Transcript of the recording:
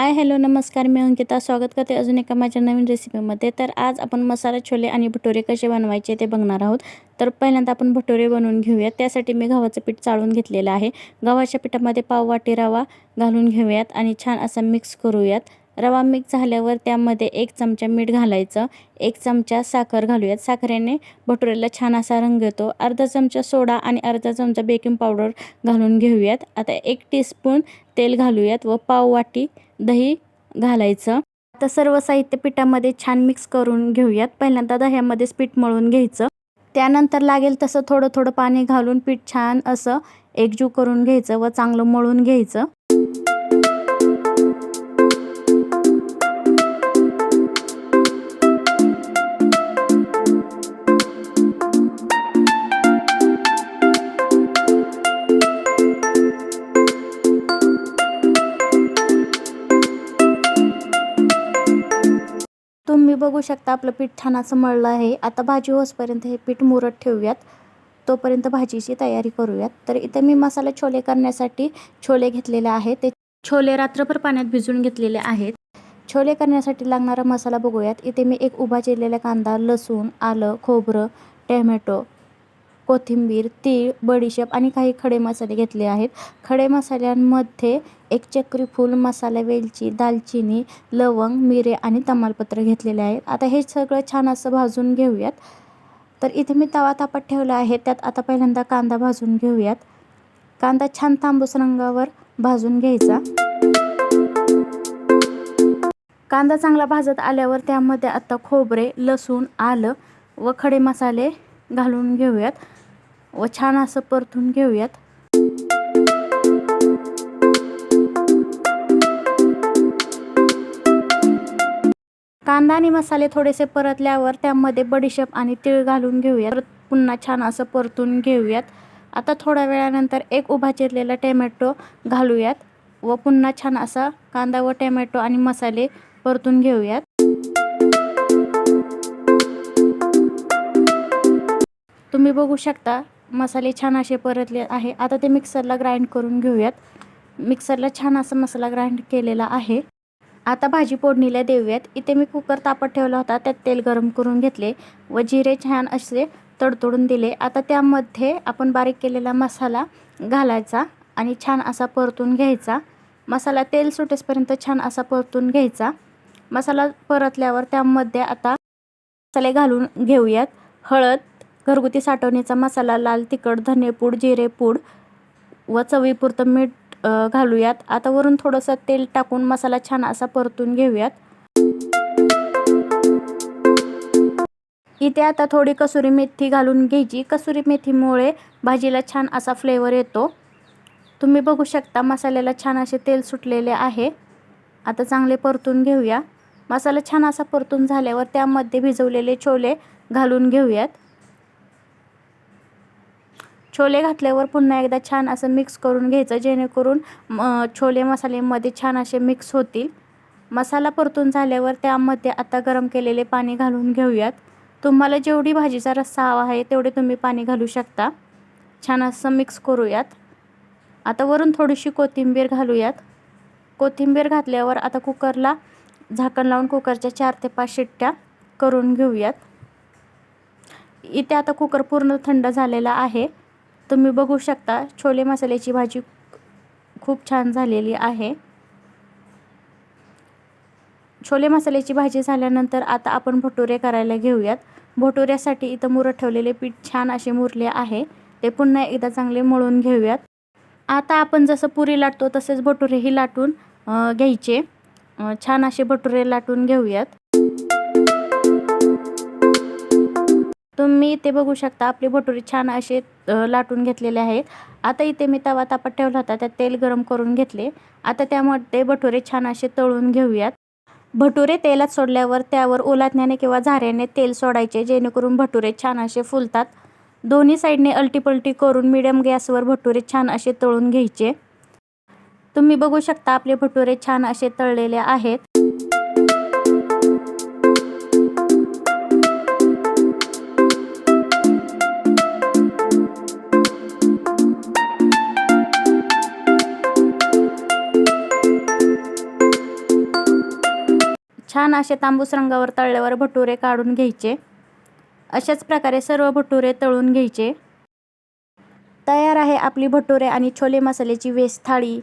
Hi hello नमस्कार. मी अंकिता. स्वागत करते अजून एका माझ्या नवीन रेसिपीमध्ये. तर आज आपण मसाला छोले आणि भटुरे कसे बनवायचे ते बघणार आहोत. तर पहिल्यांदा आपण भटुरे बनवून घेऊयात. त्यासाठी मी गव्हाचं पीठ चाळून घेतलेलं आहे. गव्हाच्या पिठामध्ये पाव वाटी रवा घालून घेऊयात आणि छान असा मिक्स करूयात. रवा मिक्स झाल्यावर त्यामध्ये एक चमचा मीठ घालायचं. एक चमचा साखर घालूयात. साखरेने भटुरेला छान असा रंग येतो. अर्धा चमचा सोडा आणि अर्धा चमचा बेकिंग पावडर घालून घेऊयात. आता एक टीस्पून तेल घालूयात व पाव वाटी दही घालायचं. आता सर्व साहित्य पिठामध्ये छान मिक्स करून घेऊयात. पहिल्यांदा दह्यामध्येच पीठ मळून घ्यायचं. त्यानंतर लागेल तसं थोडं थोडं पाणी घालून पीठ छान असं एकजू करून घ्यायचं व चांगलं मळून घ्यायचं. बघू शकता आपलं पीठ छान असं मळलं आहे. आता भाजी होसपर्यंत हे पीठ मुरत ठेवूयात. तोपर्यंत भाजीची तयारी करूयात. तर इथे मी मसाला छोले करण्यासाठी छोले घेतलेले आहेत. ते छोले रात्रभर पाण्यात भिजून घेतलेले आहेत. छोले करण्यासाठी लागणारा मसाला बघूयात. इथे मी एक उभा चिरलेला कांदा लसूण आलं खोबरं टॅमॅटो कोथिंबीर तीळ बडीशेप आणि काही खडे मसाले घेतले आहेत. खडे मसाल्यांमध्ये एक चक्रीफूल मसाला वेलची दालचिनी लवंग मिरे आणि तमालपत्र घेतलेले आहेत. आता हे सगळं छान असं भाजून घेऊयात. तर इथे मी तवा तापत ठेवला आहे. त्यात आता पहिल्यांदा कांदा भाजून घेऊयात. कांदा छान तांबूस रंगावर भाजून घ्यायचा. कांदा चांगला भाजत आल्यावर त्यामध्ये आता खोबरे लसूण आलं व खडे मसाले घालून घेऊयात. व छान असं परतून घेऊयात. कांदा आणि मसाले थोडेसे परतल्यावर त्यामध्ये बडीशेप आणि तीळ घालून घेऊयात. परत पुन्हा छान असं परतून घेऊयात. आता थोड्या वेळानंतर एक उभा चिरलेला टॅमॅटो घालूयात व पुन्हा छान असा कांदा व टॅमॅटो आणि मसाले परतून घेऊयात. तुम्ही बघू शकता मसाले छान असे परतले आहे. आता ते मिक्सरला ग्राइंड करून घेऊयात. मिक्सरला छान असा मसाला ग्राइंड केलेला आहे. आता भाजी फोडणीला देऊयात. इथे मी कुकर तापत ठेवला होता. त्यात तेल गरम करून घेतले व जिरे छान असे तडतडून दिले. आता त्यामध्ये आपण बारीक केलेला मसाला घालायचा आणि छान असा परतून घ्यायचा. मसाला तेल सुटेसपर्यंत छान असा परतून घ्यायचा. मसाला परतल्यावर त्यामध्ये आता मसाले घालून घेऊयात. हळद घरगुती साठवणीचा मसाला लाल तिखट धनेपूड जिरेपूड व चवीपुरतं मीठ घालूयात. आता वरून थोडंसं तेल टाकून मसाला छान असा परतून घेऊयात. इथे आता थोडी कसुरी मेथी घालून घ्यायची. कसुरी मेथीमुळे भाजीला छान असा फ्लेवर येतो. तुम्ही बघू शकता मसाल्याला छान असे तेल सुटलेले आहे. आता चांगले परतून घेऊया. मसाला छान असा परतून झाल्यावर त्यामध्ये भिजवलेले छोले घालून घेऊयात. छोले घातल्यावर पुन्हा एकदा छान असं मिक्स करून घ्यायचं जेणेकरून छोले मसालेमध्ये छान असे मिक्स होतील. मसाला परतून झाल्यावर त्यामध्ये आता गरम केलेले पाणी घालून घेऊयात. तुम्हाला जेवढी भाजीचा रस्सा हवा आहे तेवढे तुम्ही पाणी घालू शकता. छान असं मिक्स करूयात. आता वरून थोडीशी कोथिंबीर घालूयात. कोथिंबीर घातल्यावर आता कुकरला झाकण लावून कुकरच्या चार ते पाच शिट्ट्या करून घेऊयात. इथे आता कुकर पूर्ण थंड झालेला आहे. तुम्ही बघू शकता छोले मसाल्याची भाजी खूप छान झालेली आहे. छोले मसाल्याची भाजी झाल्यानंतर आता आपण भटुरे करायला घेऊयात. भटुऱ्यासाठी इथं मुरत ठेवलेले पीठ छान असे मुरले आहे. ते पुन्हा एकदा चांगले मळून घेऊयात. आता आपण जसं पुरी लाटतो तसेच भटुरेही लाटून घ्यायचे. छान असे भटुरे लाटून घेऊयात. तुम्ही इथे बघू शकता. आपले भटुरे छान असे लाटून घेतलेले आहेत आता इथे मी तवा तापत ठेवला होता. त्यात तेल गरम करून घेतले. आता त्यामध्ये भटुरे छान असे तळून घेऊयात. भटुरे तेलात सोडल्यावर त्यावर ओलातण्याने किंवा झाऱ्याने तेल सोडायचे जेणेकरून भटुरे छान असे फुलतात. दोन्ही साईडने अल्टीपल्टी करून मिडियम गॅसवर भटुरे छान असे तळून घ्यायचे. तुम्ही बघू शकता आपले भटुरे छान असे तळलेले आहेत. छान असे तांबूस रंगावर तळल्यावर भटुरे काढून घ्यायचे. अशाच प्रकारे सर्व भटुरे तळून घ्यायचे. तयार आहे आपली भटुरे आणि छोले मसाल्याची वेस्ट थाळी.